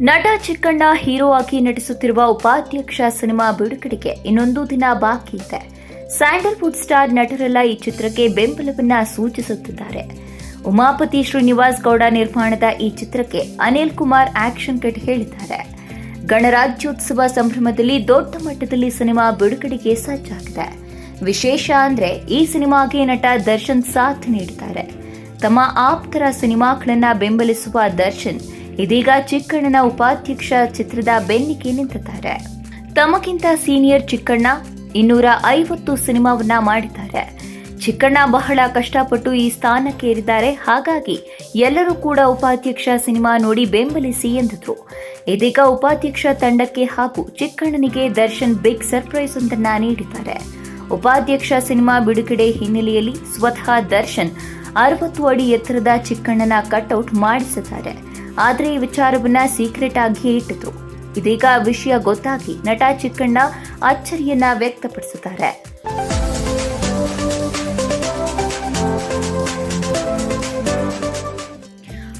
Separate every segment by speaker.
Speaker 1: ನಟ ಚಿಕ್ಕಣ್ಣ ಹೀರೋ ಆಗಿ ನಟಿಸುತ್ತಿರುವ ಉಪಾಧ್ಯಕ್ಷ ಸಿನಿಮಾ ಬಿಡುಗಡೆಗೆ ಇನ್ನೊಂದು ದಿನ ಬಾಕಿ ಇದೆ. ಸ್ಯಾಂಡಲ್ವುಡ್ ಸ್ಟಾರ್ ನಟರೆಲ್ಲ ಈ ಚಿತ್ರಕ್ಕೆ ಬೆಂಬಲವನ್ನ ಸೂಚಿಸುತ್ತಿದ್ದಾರೆ. ಉಮಾಪತಿ ಶ್ರೀನಿವಾಸ್ ಗೌಡ ನಿರ್ಮಾಣದ ಈ ಚಿತ್ರಕ್ಕೆ ಅನಿಲ್ ಕುಮಾರ್ ಆಕ್ಷನ್ ಕಟ್ ಹೇಳಿದ್ದಾರೆ. ಗಣರಾಜ್ಯೋತ್ಸವ ಸಂಭ್ರಮದಲ್ಲಿ ದೊಡ್ಡ ಮಟ್ಟದಲ್ಲಿ ಸಿನಿಮಾ ಬಿಡುಗಡೆಗೆ ಸಜ್ಜಾಗಿದೆ. ವಿಶೇಷ ಅಂದ್ರೆ ಈ ಸಿನಿಮಾಗೆ ನಟ ದರ್ಶನ್ ಸಾಥ್ ನೀಡಿದ್ದಾರೆ. ತಮ್ಮ ಆಪ್ತರ ಸಿನಿಮಾಗಳನ್ನ ಬೆಂಬಲಿಸುವ ದರ್ಶನ್ ಇದೀಗ ಚಿಕ್ಕಣ್ಣನ ಉಪಾಧ್ಯಕ್ಷ ಚಿತ್ರದ ಬೆನ್ನಿಗೆ ನಿಂತಿದ್ದಾರೆ. ತಮಗಿಂತ ಸೀನಿಯರ್ ಚಿಕ್ಕಣ್ಣ ಇನ್ನೂರ ಐವತ್ತು ಸಿನಿಮಾವನ್ನ ಮಾಡಿದ್ದಾರೆ. ಚಿಕ್ಕಣ್ಣ ಬಹಳ ಕಷ್ಟಪಟ್ಟು ಈ ಸ್ಥಾನಕ್ಕೆ ಏರಿದ್ದಾರೆ ಹಾಗಾಗಿ ಎಲ್ಲರೂ ಕೂಡ ಉಪಾಧ್ಯಕ್ಷ ಸಿನಿಮಾ ನೋಡಿ ಬೆಂಬಲಿಸಿ ಎಂದಿದ್ರು. ಇದೀಗ ಉಪಾಧ್ಯಕ್ಷ ತಂಡಕ್ಕೆ ಹಾಗೂ ಚಿಕ್ಕಣ್ಣನಿಗೆ ದರ್ಶನ್ ಬಿಗ್ ಸರ್ಪ್ರೈಸ್ ಒಂದನ್ನ ನೀಡಿದ್ದಾರೆ. ಉಪಾಧ್ಯಕ್ಷ ಸಿನಿಮಾ ಬಿಡುಗಡೆ ಹಿನ್ನೆಲೆಯಲ್ಲಿ ಸ್ವತಃ ದರ್ಶನ್ ಅರವತ್ತು ಅಡಿ ಎತ್ತರದ ಚಿಕ್ಕಣ್ಣನ ಕಟ್ಔಟ್ ಮಾಡಿಸಿದ್ದಾರೆ. ಆದರೆ ಈ ವಿಚಾರವನ್ನ ಸೀಕ್ರೆಟ್ ಆಗಿಯೇ ಇಟ್ಟಿದ್ರು. ಇದೀಗ ವಿಷಯ ಗೊತ್ತಾಗಿ ನಟ ಚಿಕ್ಕಣ್ಣ ಅಚ್ಚರಿಯನ್ನ ವ್ಯಕ್ತಪಡಿಸುತ್ತಾರೆ.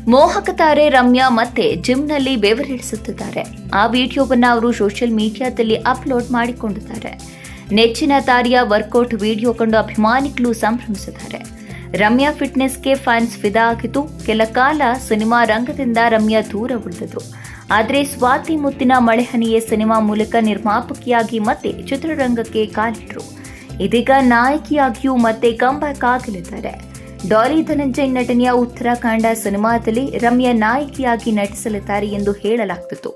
Speaker 1: ಮೋಹಕ ತಾರೆ ರಮ್ಯಾ ಮತ್ತೆ ಜಿಮ್ನಲ್ಲಿ ಬೆವರಿಳಿಸುತ್ತಿದ್ದಾರೆ ಆ ವಿಡಿಯೋವನ್ನು ಅವರು ಸೋಷಿಯಲ್ ಮೀಡಿಯಾದಲ್ಲಿ ಅಪ್ಲೋಡ್ ಮಾಡಿಕೊಂಡಿದ್ದಾರೆ. ನೆಚ್ಚಿನ ತಾರಿಯ ವರ್ಕೌಟ್ ವಿಡಿಯೋ ಕಂಡು ಅಭಿಮಾನಿಗಳು ಸಂಭ್ರಮಿಸಿದ್ದಾರೆ. ರಮ್ಯಾ ಫಿಟ್ನೆಸ್ಗೆ ಫ್ಯಾನ್ಸ್ ಫಿದಾ ಆಗಿದ್ದು ಕೆಲ ಕಾಲ ಸಿನಿಮಾ ರಂಗದಿಂದ ರಮ್ಯಾ ದೂರ ಉಳಿದಿದ್ರು ಆದರೆ ಸ್ವಾತಿ ಮುತ್ತಿನ ಮಳೆಹನಿಯೇ ಸಿನಿಮಾ ಮೂಲಕ ನಿರ್ಮಾಪಕಿಯಾಗಿ ಮತ್ತೆ ಚಿತ್ರರಂಗಕ್ಕೆ ಕಾಲಿಟ್ಟರು ಇದೀಗ ನಾಯಕಿಯಾಗಿಯೂ ಮತ್ತೆ ಕಂಬ್ಯಾಕ್ ಆಗಲಿದ್ದಾರೆ. ಡಾಲಿ ಧನಂಜಯ್ ನಟನೆಯ ಉತ್ತರಾಖಂಡ ಸಿನಿಮಾದಲ್ಲಿ ರಮ್ಯಾ ನಾಯಕಿಯಾಗಿ ನಟಿಸಲಿದ್ದಾರೆ ಎಂದು ಹೇಳಲಾಗ್ತಿತ್ತು.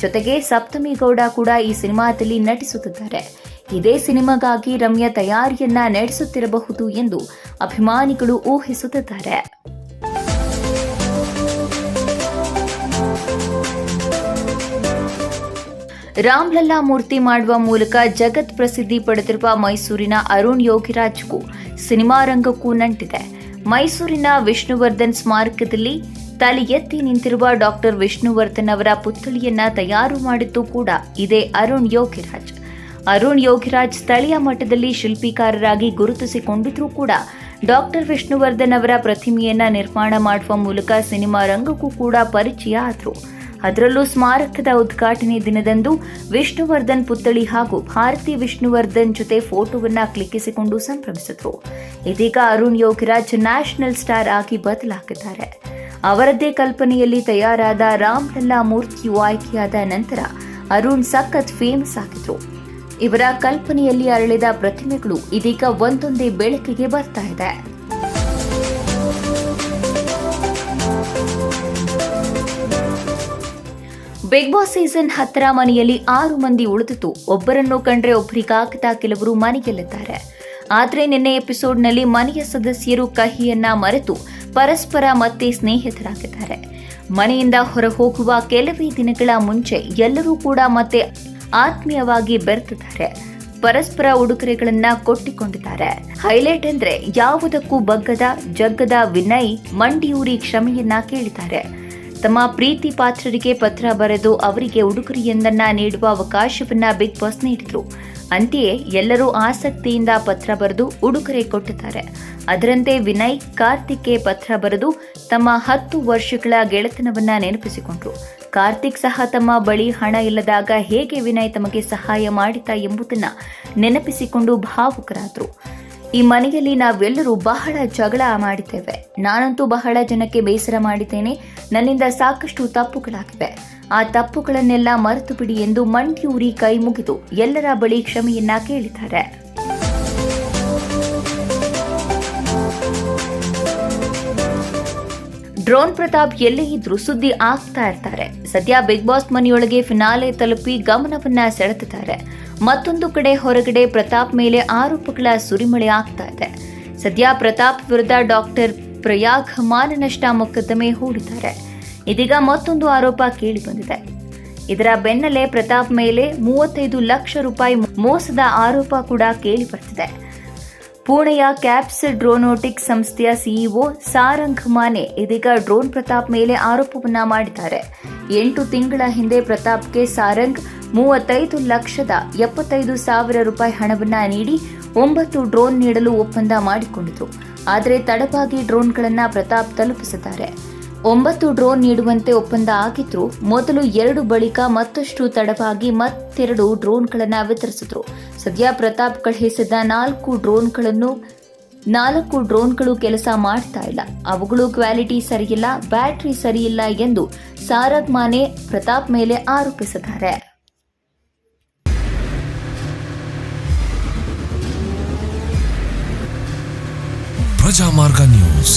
Speaker 1: ಜೊತೆಗೆ ಸಪ್ತಮಿ ಗೌಡ ಕೂಡ ಈ ಸಿನಿಮಾದಲ್ಲಿ ನಟಿಸುತ್ತಿದ್ದಾರೆ. ಇದೇ ಸಿನಿಮಾಗಾಗಿ ರಮ್ಯಾ ತಯಾರಿಯನ್ನ ನಡೆಸುತ್ತಿರಬಹುದು ಎಂದು ಅಭಿಮಾನಿಗಳು ಊಹಿಸುತ್ತಿದ್ದಾರೆ. ರಾಮ್ಲಲ್ಲಾ ಮೂರ್ತಿ ಮಾಡುವ ಮೂಲಕ ಜಗತ್ ಪ್ರಸಿದ್ಧಿ ಪಡೆದಿರುವ ಮೈಸೂರಿನ ಅರುಣ್ ಯೋಗಿರಾಜ್ಗೂ ಸಿನಿಮಾ ರಂಗಕ್ಕೂ ನಂಟಿದೆ. ಮೈಸೂರಿನ ವಿಷ್ಣುವರ್ಧನ್ ಸ್ಮಾರಕದಲ್ಲಿ ತಲೆ ಎತ್ತಿ ನಿಂತಿರುವ ಡಾಕ್ಟರ್ ವಿಷ್ಣುವರ್ಧನ್ ಅವರ ಪುತ್ಥಳಿಯನ್ನ ತಯಾರು ಮಾಡಿದ್ದು ಕೂಡ ಇದೇ ಅರುಣ್ ಯೋಗಿರಾಜ್. ಅರುಣ್ ಯೋಗಿರಾಜ್ ಸ್ಥಳೀಯ ಮಟ್ಟದಲ್ಲಿ ಶಿಲ್ಪಿಕಾರರಾಗಿ ಗುರುತಿಸಿಕೊಂಡಿದ್ರೂ ಕೂಡ ಡಾಕ್ಟರ್ ವಿಷ್ಣುವರ್ಧನ್ ಅವರ ಪ್ರತಿಮೆಯನ್ನ ನಿರ್ಮಾಣ ಮಾಡುವ ಮೂಲಕ ಸಿನಿಮಾ ರಂಗಕ್ಕೂ ಕೂಡ ಪರಿಚಯ ಆದರು. ಅದರಲ್ಲೂ ಸ್ಮಾರಕದ ಉದ್ಘಾಟನೆ ದಿನದಂದು ವಿಷ್ಣುವರ್ಧನ್ ಪುತ್ಥಳಿ ಹಾಗೂ ಭಾರತಿ ವಿಷ್ಣುವರ್ಧನ್ ಜೊತೆ ಫೋಟೋವನ್ನ ಕ್ಲಿಕ್ಕಿಸಿಕೊಂಡು ಸಂಭ್ರಮಿಸಿದ್ರು. ಇದೀಗ ಅರುಣ್ ಯೋಗಿರಾಜ್ ನ್ಯಾಷನಲ್ ಸ್ಟಾರ್ ಆಗಿ ಬದಲಾಗಿದ್ದಾರೆ. ಅವರದ್ದೇ ಕಲ್ಪನೆಯಲ್ಲಿ ತಯಾರಾದ ರಾಮ್ಲಲ್ಲಾ ಮೂರ್ತಿಯು ಆಯ್ಕೆಯಾದ ನಂತರ ಅರುಣ್ ಸಖತ್ ಫೇಮಸ್ ಆಗಿದ್ರು. ಇವರ ಕಲ್ಪನೆಯಲ್ಲಿ ಅರಳಿದ ಪ್ರತಿಮೆಗಳು ಇದೀಗ ಒಂದೊಂದೇ ಬೆಳಕಿಗೆ ಬರ್ತಾ ಇದೆ. ಬಿಗ್ ಬಾಸ್ ಸೀಸನ್ ಹತ್ತರ ಮನೆಯಲ್ಲಿ ಆರು ಮಂದಿ ಉಳಿದಿತ್ತು ಒಬ್ಬರನ್ನು ಕಂಡ್ರೆ ಒಬ್ಬರಿಗಾಗದ ಕೆಲವರು ಮನೆಗೆಲ್ಲಿದ್ದಾರೆ ಆದರೆ ನಿನ್ನೆ ಎಪಿಸೋಡ್ನಲ್ಲಿ ಮನೆಯ ಸದಸ್ಯರು ಕಹಿಯನ್ನ ಮರೆತು ಪರಸ್ಪರ ಮತ್ತೆ ಸ್ನೇಹಿತರಾಗಿದ್ದಾರೆ. ಮನೆಯಿಂದ ಹೊರ ಹೋಗುವ ಕೆಲವೇ ದಿನಗಳ ಮುಂಚೆ ಎಲ್ಲರೂ ಕೂಡ ಮತ್ತೆ ಆತ್ಮೀಯವಾಗಿ ಬೆರೆತಿದ್ದಾರೆ. ಪರಸ್ಪರ ಉಡುಗೊರೆಗಳನ್ನ ಕೊಟ್ಟಿಕೊಂಡಿದ್ದಾರೆ. ಹೈಲೈಟ್ ಅಂದ್ರೆ ಯಾವುದಕ್ಕೂ ಬಗ್ಗದ ಜಗ್ಗದ ವಿನಯ್ ಮಂಡಿಯೂರಿ ಕ್ಷಮೆಯನ್ನ ಕೇಳಿದ್ದಾರೆ. ತಮ್ಮ ಪ್ರೀತಿ ಪಾತ್ರರಿಗೆ ಪತ್ರ ಬರೆದು ಅವರಿಗೆ ಉಡುಗೊರೆಯೊಂದನ್ನ ನೀಡುವ ಅವಕಾಶವನ್ನ ಬಿಗ್ ಬಾಸ್ ನೀಡಿದ್ರು. ಅಂತೆಯೇ ಎಲ್ಲರೂ ಆಸಕ್ತಿಯಿಂದ ಪತ್ರ ಬರೆದು ಉಡುಗೊರೆ ಕೊಟ್ಟಿದ್ದಾರೆ. ಅದರಂತೆ ವಿನಯ್ ಕಾರ್ತಿಕ್ಗೆ ಪತ್ರ ಬರೆದು ತಮ್ಮ ಹತ್ತು ವರ್ಷಗಳ ಗೆಳೆತನವನ್ನ ನೆನಪಿಸಿಕೊಂಡ್ರು. ಕಾರ್ತಿಕ್ ಸಹ ತಮ್ಮ ಬಳಿ ಹಣ ಇಲ್ಲದಾಗ ಹೇಗೆ ವಿನಯ್ ತಮಗೆ ಸಹಾಯ ಮಾಡಿದ ಎಂಬುದನ್ನು ನೆನಪಿಸಿಕೊಂಡು ಭಾವುಕರಾದರು. ಈ ಮನೆಯಲ್ಲಿ ನಾವೆಲ್ಲರೂ ಬಹಳ ಜಗಳ ಮಾಡಿದ್ದೇವೆ. ನಾನಂತೂ ಬಹಳ ಜನಕ್ಕೆ ಬೇಸರ ಮಾಡಿದ್ದೇನೆ. ನನ್ನಿಂದ ಸಾಕಷ್ಟು ತಪ್ಪುಗಳಾಗಿವೆ. ಆ ತಪ್ಪುಗಳನ್ನೆಲ್ಲ ಮರೆತು ಬಿಡಿ ಎಂದು ಮಂಡಿಯೂರಿ ಕೈ ಮುಗಿದು ಎಲ್ಲರ ಬಳಿ ಕ್ಷಮೆಯನ್ನ ಕೇಳಿದ್ದಾರೆ. ಡ್ರೋನ್ ಪ್ರತಾಪ್ ಎಲ್ಲೇ ಇದ್ರೂ ಸುದ್ದಿ ಆಗ್ತಾ ಇರ್ತಾರೆ. ಸದ್ಯ ಬಿಗ್ ಬಾಸ್ ಮನೆಯೊಳಗೆ ಫಿನಾಲೆ ತಲುಪಿ ಗಮನವನ್ನ ಸೆಳೆತಿದ್ದಾರೆ ಮತ್ತೊಂದು ಕಡೆ ಹೊರಗಡೆ ಪ್ರತಾಪ್ ಮೇಲೆ ಆರೋಪಗಳ ಸುರಿಮಳೆ ಆಗ್ತಾ ಇದೆ. ಸದ್ಯ ಪ್ರತಾಪ್ ವಿರುದ್ಧ ಡಾಕ್ಟರ್ ಪ್ರಯಾಗ್ ಮಾನನಷ್ಟ ಮೊಕದ್ದಮೆ ಹೂಡಿದ್ದಾರೆ. ಇದೀಗ ಮತ್ತೊಂದು ಆರೋಪ ಕೇಳಿ ಬಂದಿದೆ. ಇದರ ಬೆನ್ನಲ್ಲೇ ಪ್ರತಾಪ್ ಮೇಲೆ ಮೂವತ್ತೈದು ಲಕ್ಷ ರೂಪಾಯಿ ಮೋಸದ ಆರೋಪ ಕೂಡ ಕೇಳಿ ಬರ್ತಿದೆ. ಪುಣೆಯ ಕ್ಯಾಪ್ಸ್ ಡ್ರೋನೋಟಿಕ್ ಸಂಸ್ಥೆಯ ಸಿಇಒ ಸಾರಂಗ್ ಮಾನೆ ಇದೀಗ ಡ್ರೋನ್ ಪ್ರತಾಪ್ ಮೇಲೆ ಆರೋಪವನ್ನ ಮಾಡಿದ್ದಾರೆ. ಎಂಟು ತಿಂಗಳ ಹಿಂದೆ ಪ್ರತಾಪ್ಗೆ ಸಾರಂಗ್ ಮೂವತ್ತೈದು ಲಕ್ಷದ ಎಪ್ಪತ್ತೈದು ಸಾವಿರ ರೂಪಾಯಿ ಹಣವನ್ನ ನೀಡಿ ಒಂಬತ್ತು ಡ್ರೋನ್ ನೀಡಲು ಒಪ್ಪಂದ ಮಾಡಿಕೊಂಡಿತು ಆದರೆ ತಡವಾಗಿ ಡ್ರೋನ್ಗಳನ್ನು ಪ್ರತಾಪ್ ತಲುಪಿಸಿದ್ದಾರೆ. ಒಂಬತ್ತು ಡ್ರೋನ್ ನೀಡುವಂತೆ ಒಪ್ಪಂದ ಆಗಿದ್ರು ಮೊದಲು ಎರಡು ಬಳಿಕ ಮತ್ತಷ್ಟು ತಡವಾಗಿ ಮತ್ತೆರಡು ಡ್ರೋನ್ಗಳನ್ನು ವಿತರಿಸಿದ್ರು. ಸದ್ಯ ಪ್ರತಾಪ್ ಕಳುಹಿಸಿದ ನಾಲ್ಕು ಡ್ರೋನ್ಗಳನ್ನು, ನಾಲ್ಕು ಡ್ರೋನ್ಗಳು ಕೆಲಸ ಮಾಡ್ತಾ ಇಲ್ಲ. ಅವುಗಳು ಕ್ವಾಲಿಟಿ ಸರಿಯಿಲ್ಲ, ಬ್ಯಾಟರಿ ಸರಿಯಿಲ್ಲ ಎಂದು ಸಾರಗ್ ಮಾನೆ ಪ್ರತಾಪ್ ಮೇಲೆ ಆರೋಪಿಸಿದ್ದಾರೆ.
Speaker 2: ಪ್ರಜಾಮಾರ್ಗ ನ್ಯೂಸ್.